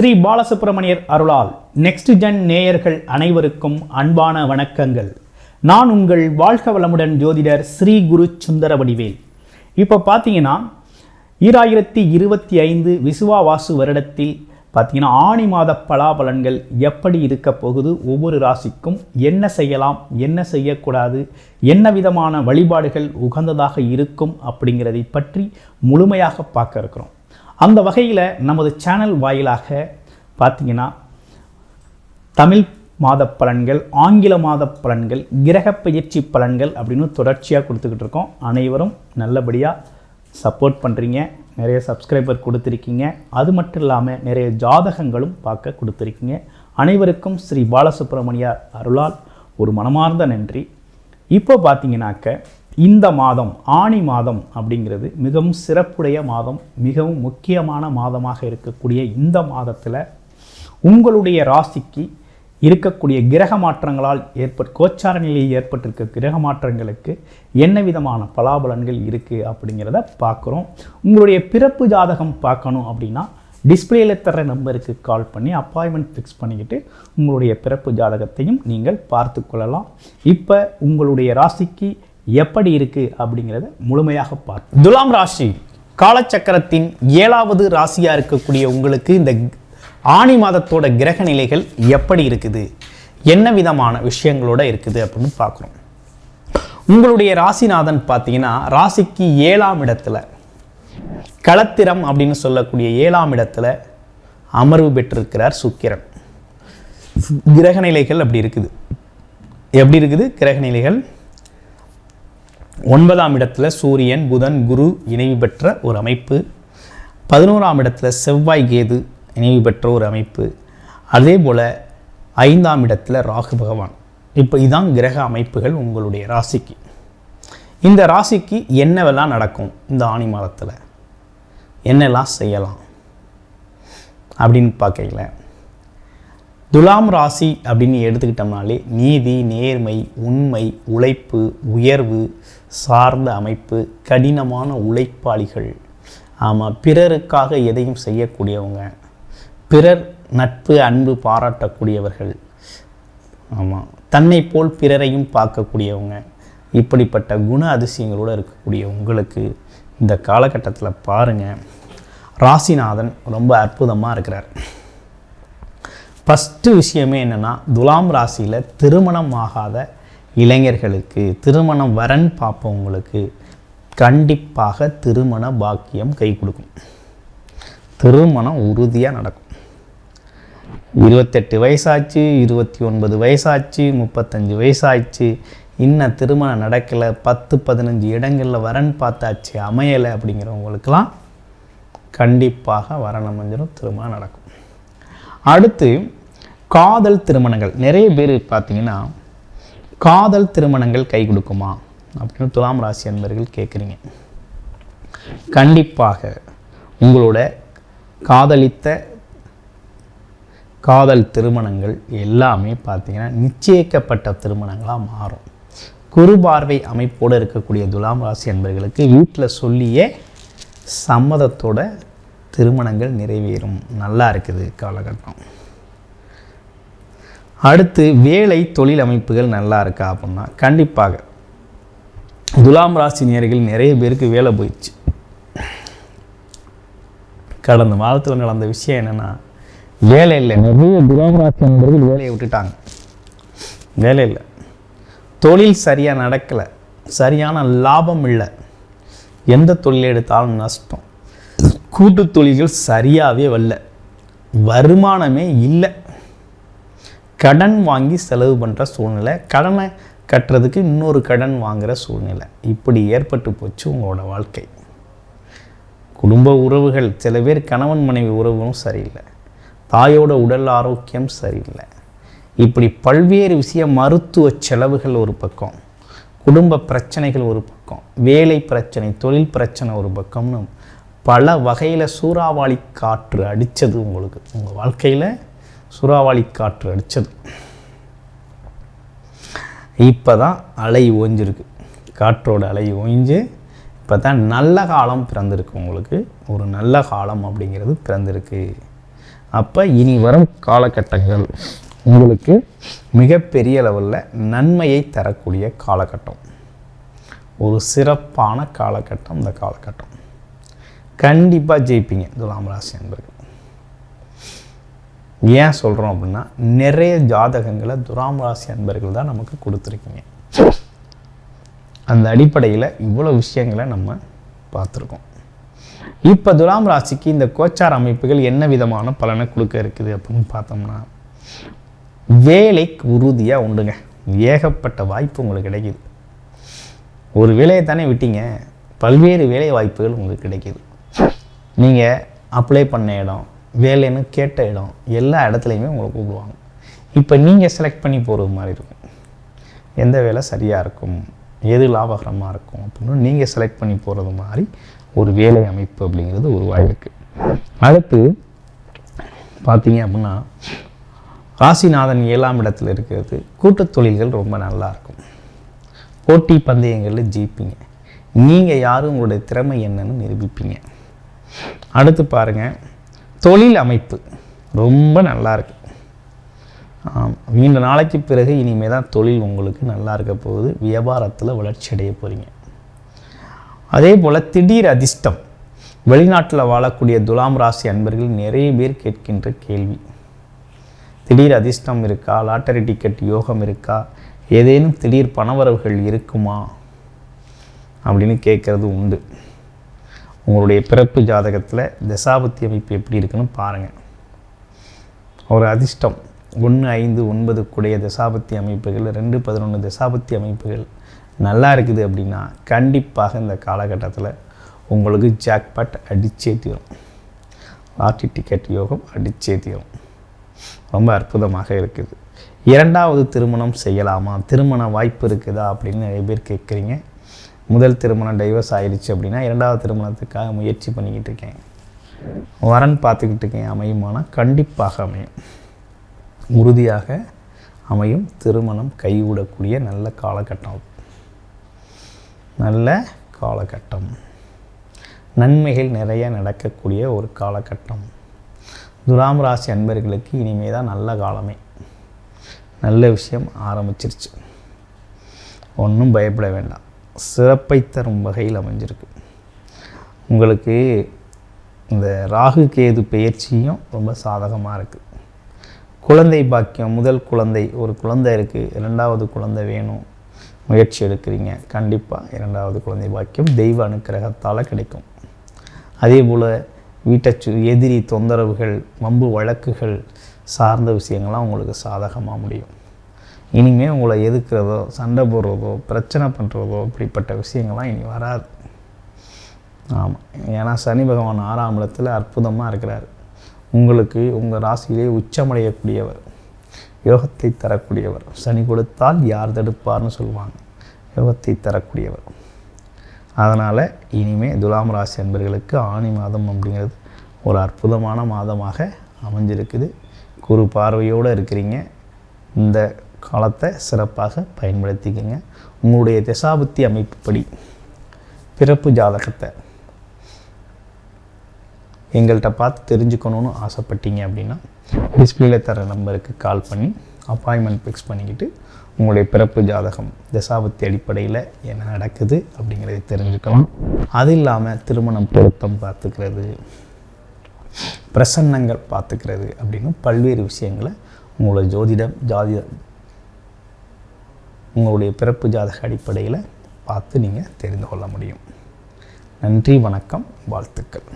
ஸ்ரீ பாலசுப்ரமணியர் அருளால் next gen நேயர்கள் அனைவருக்கும் அன்பான வணக்கங்கள். நான் உங்கள் வாழ்க வளமுடன் ஜோதிடர் ஸ்ரீ குரு சுந்தர வடிவேல். இப்போ பார்த்தீங்கன்னா ஈராயிரத்தி இருபத்தி ஐந்து விசுவா வாசு வருடத்தில் பார்த்தீங்கன்னா ஆணி மாத பலாபலன்கள் எப்படி இருக்க போகுது ஒவ்வொரு ராசிக்கும் என்ன செய்யலாம் என்ன செய்யக்கூடாது என்ன விதமான வழிபாடுகள் உகந்ததாக இருக்கும் அப்படிங்கிறதை பற்றி முழுமையாக பார்க்க இருக்கிறோம். அந்த வகையில் நமது சேனல் வாயிலாக பார்த்தீங்கன்னா தமிழ் மாத பலன்கள் ஆங்கில மாத பலன்கள் கிரக பயிற்சி பலன்கள் அப்படின்னு தொடர்ச்சியாக கொடுத்துக்கிட்டு இருக்கோம். அனைவரும் நல்லபடியாக சப்போர்ட் பண்ணுறீங்க நிறைய சப்ஸ்கிரைபர் கொடுத்துருக்கீங்க. அது மட்டும் இல்லாமல் நிறைய ஜாதகங்களும் பார்க்க கொடுத்துருக்கீங்க. அனைவருக்கும் ஸ்ரீ பாலசுப்ரமணியார் அருளால் ஒரு மனமார்ந்த நன்றி. இப்போ பார்த்தீங்கன்னாக்க இந்த மாதம் ஆணி மாதம் அப்படிங்கிறது மிகவும் சிறப்புடைய மாதம் மிகவும் முக்கியமான மாதமாக இருக்கக்கூடிய இந்த மாதத்தில் உங்களுடைய ராசிக்கு இருக்கக்கூடிய கிரக மாற்றங்களால் ஏற்பட் கோச்சார நிலையில் ஏற்பட்டிருக்க கிரக மாற்றங்களுக்கு என்ன விதமான பலாபலன்கள் இருக்குது அப்படிங்கிறத பார்க்குறோம். உங்களுடைய பிறப்பு ஜாதகம் பார்க்கணும் அப்படின்னா டிஸ்பிளேல தர நம்பருக்கு கால் பண்ணி அப்பாயின்மெண்ட் ஃபிக்ஸ் பண்ணிக்கிட்டு உங்களுடைய பிறப்பு ஜாதகத்தையும் நீங்கள் பார்த்து கொள்ளலாம். இப்போ உங்களுடைய ராசிக்கு எப்படி இருக்குது அப்படிங்கிறத முழுமையாக பார்ப்போம். துலாம் ராசி காலச்சக்கரத்தின் ஏழாவது ராசியாக இருக்கக்கூடிய உங்களுக்கு இந்த ஆணி மாதத்தோட கிரக நிலைகள் எப்படி இருக்குது? என்ன விதமான விஷயங்களோட இருக்குது அப்படின்னு பார்க்குறோம் உங்களுடைய ராசிநாதன் பார்த்தீங்கன்னா ராசிக்கு ஏழாம் இடத்துல களத்திரம் அப்படின்னு சொல்லக்கூடிய ஏழாம் இடத்துல அமர்வு பெற்றிருக்கிறார் சுக்கிரன். கிரக நிலைகள் அப்படி இருக்குது. எப்படி இருக்குது? கிரக நிலைகள் ஒன்பதாம் இடத்துல சூரியன் புதன் குரு இணைவு பெற்ற ஒரு அமைப்பு. பதினோராம் இடத்துல செவ்வாய் கேது இணைவு பெற்ற ஒரு அமைப்பு. அதே போல் ஐந்தாம் இடத்துல ராகு பகவான். இப்போ இதான் கிரக அமைப்புகள் உங்களுடைய ராசிக்கு. இந்த ராசிக்கு என்னவெல்லாம் நடக்கும் இந்த ஆணி மாதத்தில்? என்னெல்லாம் செய்யலாம்? அப்படின்னு பார்க்கல துலாம் ராசி அப்படின்னு எடுத்துக்கிட்டோம்னாலே நீதி நேர்மை உண்மை உழைப்பு உயர்வு சார்ந்த அமைப்பு கடினமான உழைப்பாளிகள். ஆமாம் பிறருக்காக எதையும் செய்யக்கூடியவங்க. பிறர் நட்பு அன்பு பாராட்டக்கூடியவர்கள். ஆமாம் தன்னை போல் பிறரையும் பார்க்கக்கூடியவங்க. இப்படிப்பட்ட குண அதிசயங்களோடு இருக்கக்கூடிய உங்களுக்கு இந்த காலகட்டத்தில் பாருங்கள் ராசிநாதன் ரொம்ப அற்புதமாக இருக்கிறார். ஃபஸ்ட்டு விஷயமே என்னென்னா துலாம் ராசியில் திருமணம் ஆகாத இளைஞர்களுக்கு திருமணம் வரன் பார்ப்பவங்களுக்கு கண்டிப்பாக திருமண பாக்கியம் கை கொடுக்கும். திருமணம் உறுதியாக நடக்கும். இருபத்தெட்டு வயசாச்சு இருபத்தி ஒன்பது வயசாச்சு முப்பத்தஞ்சு வயசாச்சு இன்னும் திருமணம் நடக்கலை பத்து பதினஞ்சு இடங்களில் வரன் பார்த்தாச்சு அமையலை அப்படிங்கிறவங்களுக்கெல்லாம் கண்டிப்பாக வரன் அமைஞ்சிடும் திருமணம் நடக்கும். அடுத்து காதல் திருமணங்கள். நிறைய பேர் பார்த்தீங்கன்னா காதல் திருமணங்கள் கை கொடுக்குமா? அப்படின்னு துலாம் ராசி அன்பர்கள் கேட்குறீங்க கண்டிப்பாக உங்களோட காதலித்த காதல் திருமணங்கள் எல்லாமே பார்த்தீங்கன்னா நிச்சயிக்கப்பட்ட திருமணங்களாக மாறும். குரு பார்வை அமைப்போடு இருக்கக்கூடிய துலாம் ராசி அன்பர்களுக்கு வீட்டில் சொல்லியே சம்மதத்தோட திருமணங்கள் நிறைவேறும். நல்லா இருக்குது காலகட்டம். அடுத்து வேலை தொழில் அமைப்புகள் நல்லா இருக்கா அப்படின்னா கண்டிப்பாக துலாம் ராசி நேர்கள் நிறைய பேருக்கு வேலை போயிடுச்சு. கடந்த மாதத்தில் நடந்த விஷயம் என்னென்னா வேலை இல்லை. நிறைய துலாம் ராசி நண்பர்கள் வேலையை விட்டுட்டாங்க. வேலை இல்லை. தொழில் சரியாக நடக்கலை. சரியான லாபம் இல்லை. எந்த தொழில் எடுத்தாலும் நஷ்டம். கூட்டு தொழில்கள் சரியாகவே வரல. வருமானமே இல்லை. கடன் வாங்கி செலவு பண்ணுற சூழ்நிலை கடனை கட்டுறதுக்கு இன்னொரு கடன் வாங்குகிற சூழ்நிலை. இப்படி ஏற்பட்டு போச்சு உங்களோட வாழ்க்கை. குடும்ப உறவுகள் சில பேர் கணவன் மனைவி உறவும் சரியில்லை. தாயோட உடல் ஆரோக்கியம் சரியில்லை. இப்படி பல்வேறு விஷய மருத்துவ செலவுகள் ஒரு பக்கம் குடும்ப பிரச்சனைகள் ஒரு பக்கம் வேலை பிரச்சனை தொழில் பிரச்சனை ஒரு பக்கம்னு பல வகையில் சூறாவளி காற்று அடித்தது உங்களுக்கு உங்கள் வாழ்க்கையில். சுறாவளி காற்று அடித்தது இப்போ தான் அலை ஓஞ்சிருக்கு. காற்றோட அலை ஓய்ஞ்சு இப்போ தான் நல்ல காலம் பிறந்திருக்கு உங்களுக்கு. ஒரு நல்ல காலம் அப்படிங்கிறது பிறந்திருக்கு. அப்போ இனி வரும் காலகட்டங்கள். உங்களுக்கு மிகப்பெரிய லெவலில் நன்மையை தரக்கூடிய காலகட்டம். ஒரு சிறப்பான காலகட்டம் இந்த காலகட்டம். கண்டிப்பாக ஜெயிப்பீங்க துலாம் ராசி என்பது ஏன் சொல்கிறோம் அப்படின்னா நிறைய ஜாதகங்களை துராம் ராசி அன்பர்கள் தான் நமக்கு கொடுத்துருக்கீங்க அந்த அடிப்படையில் இவ்வளோ விஷயங்களை நம்ம பார்த்துருக்கோம். இப்போ துலாம் ராசிக்கு இந்த கோச்சார அமைப்புகள் என்ன விதமான பலனை கொடுக்க இருக்குது அப்படின்னு பார்த்தோம்னா வேலைக்கு உறுதியாக உண்டுங்க. ஏகப்பட்ட வாய்ப்பு உங்களுக்கு கிடைக்குது. ஒரு வேலையை தானே விட்டீங்க பல்வேறு வேலை வாய்ப்புகள் உங்களுக்கு கிடைக்குது. நீங்கள் அப்ளை பண்ண இடம் வேலைன்னு கேட்ட இடம் எல்லா இடத்துலையுமே உங்களை கூப்பிடுவாங்க. இப்போ நீங்கள் செலக்ட் பண்ணி போகிறது மாதிரி இருக்கும். எந்த வேலை சரியாக இருக்கும்? எது லாபகரமாக இருக்கும்? அப்படின்னு நீங்கள் செலக்ட் பண்ணி போகிறது மாதிரி ஒரு வேலை அமைப்பு அப்படிங்கிறது உருவாயிருக்கு அடுத்து பார்த்தீங்க அப்படின்னா ராசிநாதன் ஏழாம் இடத்துல இருக்கிறது. கூட்டுத் தொழில்கள் ரொம்ப நல்லா இருக்கும். போட்டி பந்தயங்களில் ஜெயிப்பீங்க. நீங்கள் யாரும் உங்களுடைய திறமை என்னன்னு நிரூபிப்பீங்க. அடுத்து பாருங்கள் தொழில் அமைப்பு ரொம்ப நல்லா இருக்குது நீண்ட நாளைக்கு பிறகு இனிமேல் தான் தொழில் உங்களுக்கு நல்லா இருக்க போகுது. வியாபாரத்தில் வளர்ச்சி அடைய போகிறீங்க அதே போல் திடீர் அதிர்ஷ்டம். வெளிநாட்டில் வாழக்கூடிய துலாம் ராசி அன்பர்கள் நிறைய பேர் கேட்கின்ற கேள்வி. திடீர் அதிர்ஷ்டம் இருக்கா? லாட்டரி டிக்கெட் யோகம் இருக்கா? ஏதேனும் திடீர் பணவரவுகள் இருக்குமா? அப்படின்னு கேட்குறது உண்டு. உங்களுடைய பிறப்பு ஜாதகத்தில் தசாபத்தி அமைப்பு எப்படி இருக்குன்னு பாருங்கள் ஒரு அதிர்ஷ்டம் ஒன்று ஐந்து ஒன்பது கூடிய தசாபத்தி அமைப்புகள் ரெண்டு பதினொன்று தசாபத்தி அமைப்புகள் நல்லா இருக்குது அப்படின்னா கண்டிப்பாக இந்த காலகட்டத்தில் உங்களுக்கு ஜாக்பாட் அடிச்சே தீரும். லாட்டரி டிக்கெட் யோகம் அடிச்சே தீரும். ரொம்ப அற்புதமாக இருக்குது. இரண்டாவது திருமணம் செய்யலாமா? திருமண வாய்ப்பு இருக்குதா? அப்படின்னு நிறைய பேர் கேட்குறீங்க முதல் திருமணம் டைவர்ஸ் ஆயிடுச்சு அப்படின்னா இரண்டாவது திருமணத்துக்காக முயற்சி பண்ணிக்கிட்டு இருக்கேன். வரன் பார்த்துக்கிட்டு இருக்கேன் அமையுமானா கண்டிப்பாக அமையும். உறுதியாக அமையும். திருமணம் கைவிடக்கூடிய நல்ல காலகட்டம். நல்ல காலகட்டம். நன்மைகள் நிறைய நடக்கக்கூடிய ஒரு காலகட்டம். துராம் ராசி அன்பர்களுக்கு இனிமே தான் நல்ல காலமே. நல்ல விஷயம் ஆரம்பிச்சிருச்சு. ஒன்றும் பயப்பட வேண்டாம். சிறப்பை தரும் வகையில் அமைஞ்சிருக்கு. உங்களுக்கு இந்த ராகு கேது பெயர்ச்சியும் ரொம்ப சாதகமாக இருக்குது குழந்தை பாக்கியம் முதல் குழந்தை ஒரு குழந்தை இருக்குது இரண்டாவது குழந்தை வேணும் முயற்சி எடுக்கிறீங்க கண்டிப்பாக இரண்டாவது குழந்தை பாக்கியம் தெய்வ அனுக்கிரகத்தால் கிடைக்கும். அதே போல் வீட்டை சு எதிரி தொந்தரவுகள் வம்பு வழக்குகள் சார்ந்த விஷயங்கள்லாம் உங்களுக்கு சாதகமாக முடியும். இனிமேல் உங்களை எதுக்கிறதோ சண்டை போடுறதோ பிரச்சனை பண்ணுறதோ இப்படிப்பட்ட விஷயங்கள்லாம் இனி வராது. ஆமாம் ஏன்னா சனி பகவான் ஆறாம் இடத்துல அற்புதமாக இருக்கிறார். உங்களுக்கு உங்கள் ராசியிலே உச்சமடையக்கூடியவர் யோகத்தை தரக்கூடியவர். சனி கொடுத்தால் யார் தடுப்பார்னு சொல்லுவாங்க. யோகத்தை தரக்கூடியவர். அதனால் இனிமேல் துலாம் ராசி அன்பர்களுக்கு ஆணி மாதம் அப்படிங்கிறது ஒரு அற்புதமான மாதமாக அமைஞ்சிருக்குது. குரு பார்வையோடு இருக்கிறீங்க. இந்த காலத்தை சிறப்பாக பயன்படுத்திக்கங்க. உங்களுடைய திசாபுத்தி அமைப்புப்படி பிறப்பு ஜாதகத்தை எங்கள்கிட்ட பார்த்து தெரிஞ்சுக்கணும்னு ஆசைப்பட்டீங்க அப்படின்னா டிஸ்பிளேல தர நம்பருக்கு கால் பண்ணி அப்பாயின்மெண்ட் ஃபிக்ஸ் பண்ணிக்கிட்டு உங்களுடைய பிறப்பு ஜாதகம் தசாபத்தி அடிப்படையில் என்ன நடக்குது அப்படிங்கிறத தெரிஞ்சுக்கலாம் அது இல்லாமல் திருமணம் பொருத்தம் பார்த்துக்கிறது பிரசன்னங்கள் பார்த்துக்கிறது அப்படின்னு பல்வேறு விஷயங்களை உங்களோட ஜோதிடம் ஜாதி உங்களுடைய பிறப்பு ஜாதக அடிப்படையில் பார்த்து நீங்கள் தெரிந்து கொள்ள முடியும். நன்றி வணக்கம் வாழ்த்துக்கள்.